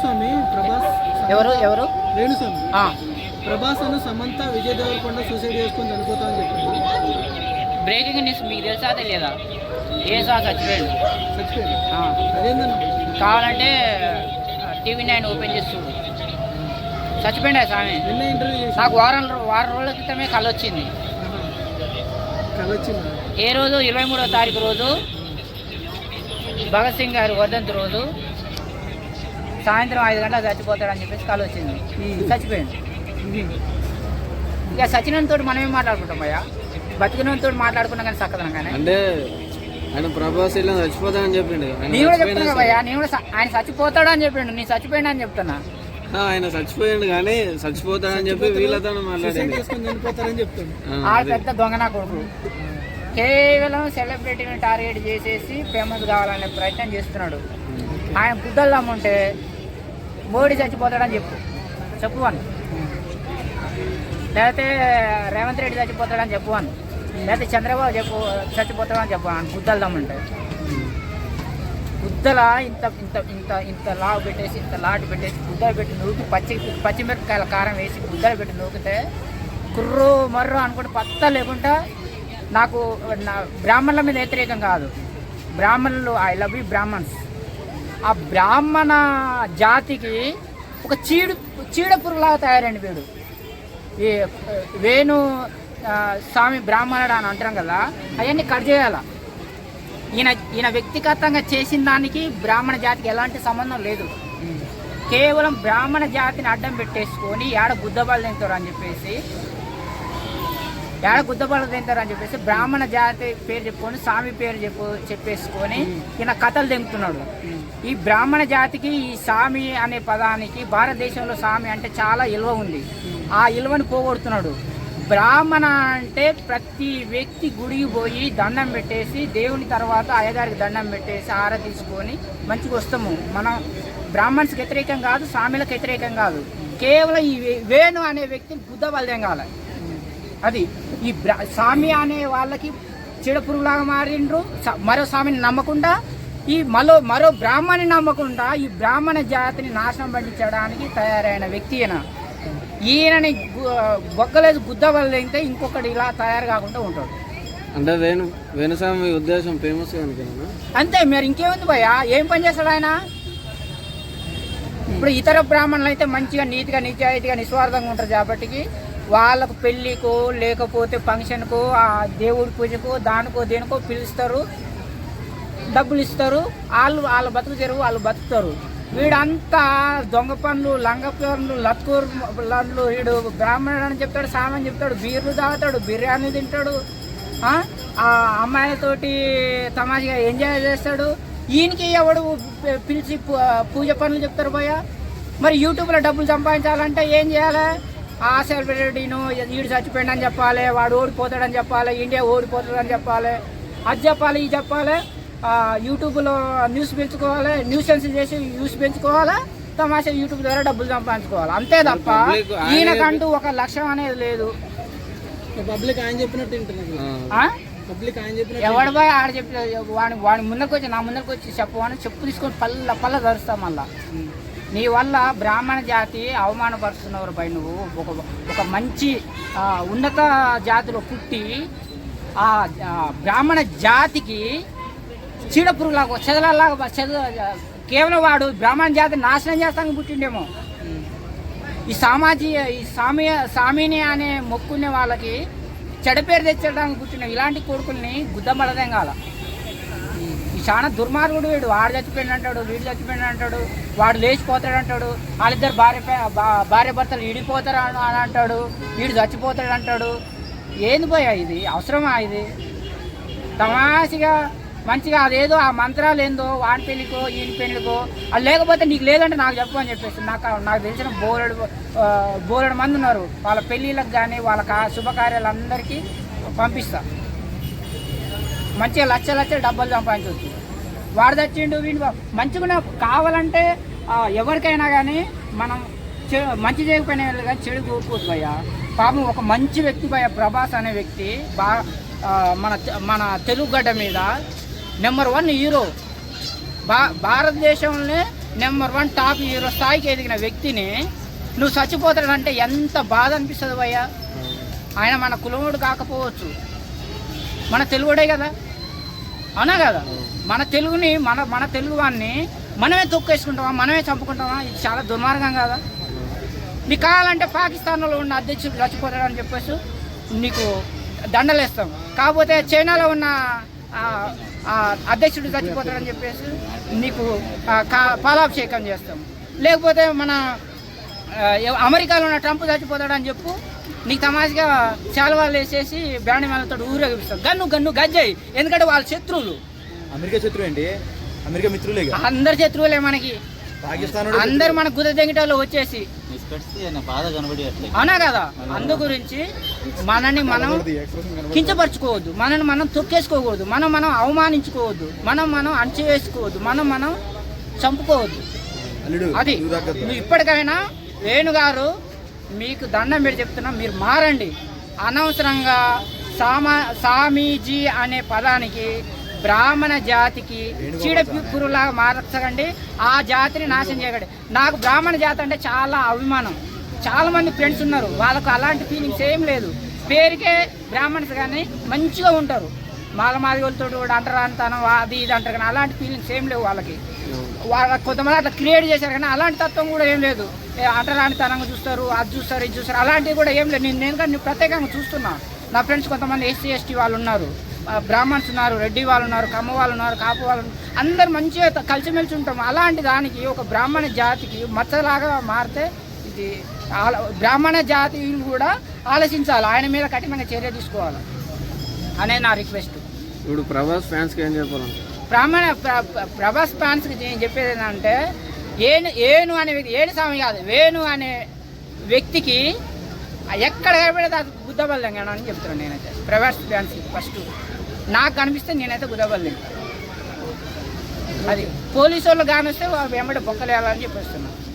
వేణుస్వామి ప్రభాస్ ఎవరు ఎవరు? వేణుస్వామి ఆ, ప్రభాస్ అను సమంత విజయ్ దేవరకొండ సూసైడ్ చేసుకొని చనిపోతా అని చెప్పింది బ్రేకింగ్ న్యూస్ మీకు తెలుసా తెలియదా? ఏ సార్ చచ్చిపోయాడు? చచ్చిపోయింది ఆ, అదేందన్న? కావాలంటే టీవీ నైన్ ఓపెన్ చేసి చూడు. చచ్చిపోయిండే స్వామి? నిన్న ఇంటర్వ్యూ చేసి నాకు వారం వారం రోజుల క్రితమే కళ వచ్చింది కళ వచ్చిందా ఏ రోజు? ఇరవై మూడో తారీఖు రోజు భగత్ సింగ్ గారి వర్ధంతి రోజు. సాయంత్రం ఐదు గంటలకు చచ్చిపోతాడని చెప్పేసి కళ వచ్చింది. చచ్చిపోయింది. ఇక సచినంతో మనం ఏం మాట్లాడుకుంటాం అయ్యా బతికినంతో మాట్లాడుకున్నాం కానీ చక్కదనం కానీ అంటే ఆయన ప్రభాస్ ఇలా చచ్చిపోతానని చెప్పిండు. కూడా చెప్తున్నా భయ్యా కూడా ఆయన చచ్చిపోతాడు అని చెప్పిండు. నీ చచ్చిపోయినా అని చెప్తున్నా. ఆ, ఆయన చచ్చిపోయాడు కానీ చచ్చిపోతాడని చెప్పి వీళ్ళతో ఆ. పెద్ద దొంగ నా కొడుకు. కేవలం సెలబ్రిటీని టార్గెట్ చేసేసి ఫేమస్ కావాలనే ప్రయత్నం చేస్తున్నాడు. ఆయన గుడ్డలు దమ్ముంటే మోడీ చచ్చిపోతాడని చెప్పు. చెప్పు అని. లేకపోతే రేవంత్ రెడ్డి చచ్చిపోతాడని చెప్పు అని. లేకపోతే చంద్రబాబు చెప్పు చచ్చిపోతాడని చెప్పు అని. గుద్దలు దమ్ముంటాయి గుద్దల ఇంత ఇంత ఇంత ఇంత లావు పెట్టేసి ఇంత లాటు పెట్టేసి గుద్దలు పెట్టి నూకి పచ్చి పచ్చిమిరపకాయల కారం వేసి గుద్దలు పెట్టి నూకితే కుర్రు మర్రు అనుకుంటే పత్త లేకుండా నాకు నా బ్రాహ్మణుల మీద వ్యతిరేకం కాదు. బ్రాహ్మణులు ఐ లవ్ యూ బ్రాహ్మణ్స్. ఆ బ్రాహ్మణ జాతికి ఒక చీడు చీడపురులాగా తయారండి తయారైన వీడు. ఈ వేణు స్వామి బ్రాహ్మణుడు అని అంటాం కదా అవన్నీ కట్ చేయాల. ఈయన ఈయన వ్యక్తిగతంగా చేసిన దానికి బ్రాహ్మణ జాతికి ఎలాంటి సంబంధం లేదు. కేవలం బ్రాహ్మణ జాతిని అడ్డం పెట్టేసుకొని ఏడ గుద్దబాలు తింటారు అని చెప్పేసి ఏడ గుద్దబాలు తింటారు అని చెప్పేసి బ్రాహ్మణ జాతి పేరు చెప్పుకొని స్వామి పేరు చెప్పు చెప్పేసుకొని ఈయన కథలు తెంపుతున్నాడు. ఈ బ్రాహ్మణ జాతికి ఈ స్వామి అనే పదానికి భారతదేశంలో స్వామి అంటే చాలా ఇలువ ఉంది. ఆ ఇలువని పోగొడుతున్నాడు. బ్రాహ్మణ అంటే ప్రతి వ్యక్తి గుడికి పోయి దండం పెట్టేసి దేవుని తర్వాత అయ్యగారికి దండం పెట్టేసి ఆర తీసుకొని మంచిగా వస్తాము. మనం బ్రాహ్మణ్స్కి వ్యతిరేకం కాదు స్వామిలకు వ్యతిరేకం కాదు. కేవలం ఈ వే- వేణు అనే వ్యక్తిని బుద్ధ బలదేం కావాలి. అది ఈ బ్రా స్వామి అనే వాళ్ళకి చీడపురుగులాగా మారిండ్రు. స- మరో స్వామిని నమ్మకుండా ఈ మరో మరో బ్రాహ్మణి నమ్మకుండా ఈ బ్రాహ్మణ జాతిని నాశనం పండించడానికి తయారైన వ్యక్తి ఈయన. ఈయనని బొక్కలేసి గుద్ద వదిలితే ఇంకొకటి ఇలా తయారు కాకుండా ఉంటాడు. అంటే వేణు వేణుస్వామి ఉద్దేశం ఫేమస్ అంతే మరి ఇంకేముంది భయ్యా? ఏం పని చేస్తాడు ఆయన? ఇప్పుడు ఇతర బ్రాహ్మణులు అయితే మంచిగా నీతిగా నిజాయితీగా నిస్వార్థంగా ఉంటారు కాబట్టి వాళ్ళకు పెళ్ళికో లేకపోతే ఫంక్షన్కో ఆ దేవుడి పూజకో దానికో దేనికో పిలుస్తారు. డబ్బులు ఇస్తారు. వాళ్ళు వాళ్ళ బతుకు తెరువు వాళ్ళు బతుకుతారు. వీడంతా దొంగ పనులు లంగ పనులు లడ్లు వీడు బ్రాహ్మణుడు అని చెప్తాడు సామని చెప్తాడు బీర్లు తాగుతాడు బిర్యానీ తింటాడు ఆ అమ్మాయిలతోటి తమాషగా ఎంజాయ్ చేస్తాడు. ఈయనకి ఎవడు పిలిచి పూజ పనులు చెప్తారు పోయా? మరి యూట్యూబ్లో డబ్బులు సంపాదించాలంటే ఏం చేయాలి? ఆ సెలబ్రిటీను వీడు చచ్చిపోయిండని చెప్పాలి వాడు ఓడిపోతాడని చెప్పాలి ఇండియా ఓడిపోతాడని చెప్పాలి అది చెప్పాలి ఇది చెప్పాలి. యూట్యూబ్లో న్యూస్ పెంచుకోవాలి న్యూస్ సెన్స్ చేసి న్యూస్ పెంచుకోవాలి తమాషా యూట్యూబ్ ద్వారా డబ్బులు సంపాదించుకోవాలి. అంతే తప్ప ఈయనకంటూ ఒక లక్ష్యం అనేది లేదు. పబ్లిక్ ఆయన చెప్పినట్టు వింటున్నారు ఆ? పబ్లిక్ ఆయన చెప్పినట్టు ఎవడు పోయి ఆడ చెప్పి వాడి వాడి ముందరికి వచ్చి నా ముందరికి వచ్చి చెప్పు అని చెప్పు తీసుకొని పల్ల పల్ల ధరుస్తా మళ్ళా. నీ వల్ల బ్రాహ్మణ జాతి అవమానపరుస్తున్నవారు పై నువ్వు. ఒక ఒక మంచి ఆ, ఉన్నత జాతిలో పుట్టి ఆ, బ్రాహ్మణ జాతికి చీడపురుగులాగా చెదలలాగా చెద కేవలం వాడు బ్రాహ్మణ జాతి నాశనం చేస్తానికి పుట్టిండేమో. ఈ సామాజిక ఈ సామి సామిని అనే మొక్కునే వాళ్ళకి చెడపేరు తెచ్చడానికి పుట్టిన ఇలాంటి కొడుకుల్ని గుద్దమడదేం కాల. ఈ చాలా దుర్మార్గుడు వీడు. వాడు చచ్చిపోయిన అంటాడు వీడు చచ్చిపోయిన అంటాడు వాడు లేచిపోతాడు అంటాడు వాళ్ళిద్దరు భార్య భార్య భర్తలు ఇడిపోతారు అని అని అంటాడు వీడు చచ్చిపోతాడు అంటాడు. ఏంది పోయా ఇది? అవసరమా ఇది? తమాసిగా మంచిగా అదేదో ఆ మంత్రాలు ఏందో వాడి పెళ్ళికో ఈయన పెళ్ళికో అది లేకపోతే నీకు లేదంటే నాకు చెప్పు అని చెప్పేసి నాకు నాకు తెలిసిన బోలెడు బోలెడు మంది ఉన్నారు. వాళ్ళ పెళ్ళిళ్ళకి కానీ వాళ్ళ కా శుభకార్యాలందరికీ పంపిస్తా. మంచిగా లచ్చ లచ్చ డబ్బులు సంపాదించవచ్చు వాడు తెచ్చిండు వీడు మంచిగా కావాలంటే ఎవరికైనా కానీ మనం చె మంచి చేయకపోయినా కానీ చెడు కోరుకోవచ్చు భయ్యా. పాపం ఒక మంచి వ్యక్తి భయ్య ప్రభాస్ అనే వ్యక్తి బా మన మన తెలుగు గడ్డ మీద నెంబర్ వన్ హీరో భా భారతదేశంలోనే నెంబర్ వన్ టాప్ హీరో స్థాయికి ఎదిగిన వ్యక్తిని నువ్వు చచ్చిపోతాడంటే ఎంత బాధ అనిపిస్తుంది భయ్యా? ఆయన మన కులముడు కాకపోవచ్చు. మన తెలుగుడే కదా? అవునా కదా? మన తెలుగుని మన మన తెలుగు వాడిని మనమే తొక్కేసుకుంటామా? మనమే చంపుకుంటామా? ఇది చాలా దుర్మార్గం కదా? నీకు కావాలంటే పాకిస్తాన్లో ఉన్న అధ్యక్షుడు చచ్చిపోతాడని చెప్పేసి నీకు దండలేస్తాం. కాకపోతే చైనాలో ఉన్న అధ్యక్షుడు చచ్చిపోతాడని చెప్పేసి నీకు ఆ, కా- పాలాభిషేకం చేస్తాం. లేకపోతే మన అమెరికాలో ఉన్న ట్రంప్ చచ్చిపోతాడని చెప్పు నీకు తమాషగా శాలువాలు వేసేసి బ్యాండ్ మేళతో ఊరేగిస్తాం గన్ను గన్ను గజ్జాయి. ఎందుకంటే వాళ్ళ శత్రువులు. అమెరికా శత్రువు ఏంటి? అమెరికా మిత్రులే. అందరి శత్రువులే మనకి. అందరు మన గుద దెంగిటోళ్ళు వచ్చేసి. అవునా కదా? అందు గురించి మనని మనం కించపరచుకోవద్దు. మనని మనం తొక్కేసుకోకూడదు. మనం మనం అవమానించుకోవద్దు. మనం మనం అణచివేసుకోవద్దు. మనం మనం చంపుకోవద్దు. అది ఇప్పటికైనా వేణు గారు మీకు దండం పెట్టి చెప్తున్నా మీరు మారండి. అనవసరంగా సామా సామీజీ అనే పదానికి బ్రాహ్మణ జాతికి చీడపురులాగా మార్చకండి. ఆ జాతిని నాశనం చేయకండి. నాకు బ్రాహ్మణ జాతి అంటే చాలా అభిమానం. చాలా మంది ఫ్రెండ్స్ ఉన్నారు. వాళ్ళకు అలాంటి ఫీలింగ్స్ ఏం లేదు. పేరుకే బ్రాహ్మణ్స్ కానీ మంచిగా ఉంటారు. మాల మాదిగలతో కూడా అంటారు అంటాను అది ఇది అంటారు కానీ అలాంటి ఫీలింగ్స్ ఏం లేవు వాళ్ళకి. వాళ్ళ కొంతమంది అట్లా క్రియేట్ చేశారు కానీ అలాంటి తత్వం కూడా ఏం లేదు. అంటరానితనంగా చూస్తారు అది చూస్తారు ఇది చూస్తారు అలాంటివి కూడా ఏం లేదు. నేను నేను కానీ నేను ప్రత్యేకంగా చూస్తున్నా. నా ఫ్రెండ్స్ కొంతమంది ఎస్సీ ఎస్టీ వాళ్ళు ఉన్నారు. బ్రాహ్మణ్స్ ఉన్నారు రెడ్డి వాళ్ళు ఉన్నారు కమ్మ వాళ్ళు ఉన్నారు కాపు వాళ్ళు ఉన్నారు. అందరు మంచిగా కలిసిమెలిసి ఉంటాం. అలాంటి దానికి ఒక బ్రాహ్మణ జాతికి మచ్చలాగా మారితే ఇది ఆల- బ్రాహ్మణ జాతి కూడా ఆలోచించాలి. ఆయన మీద కఠినంగా చర్య తీసుకోవాలి అనే నా రిక్వెస్ట్. ఇప్పుడు ప్రభాస్ ఫ్యాన్స్కి ఏం చెప్పాలంటే? బ్రాహ్మణ ప్ర- ప్ర- ప్రభాస్ ఫ్యాన్స్కి నేను చెప్పేది ఏంటంటే ఏను ఏను అనే వ్యక్తి ఏను స్వామి కాదు వేణు అనే వ్యక్తికి ఎక్కడ కనబడితే అది గుద్దబల్లంగా అని చెప్తున్నాను నేనైతే. ప్రభాస్ ఫ్యాన్స్కి ఫస్ట్. నాకు కనిపిస్తే నేనైతే గుదవల్లి అది పోలీసు వాళ్ళు కానిస్తే వెంబడి బొక్కలేయాలని చెప్పేస్తున్నాను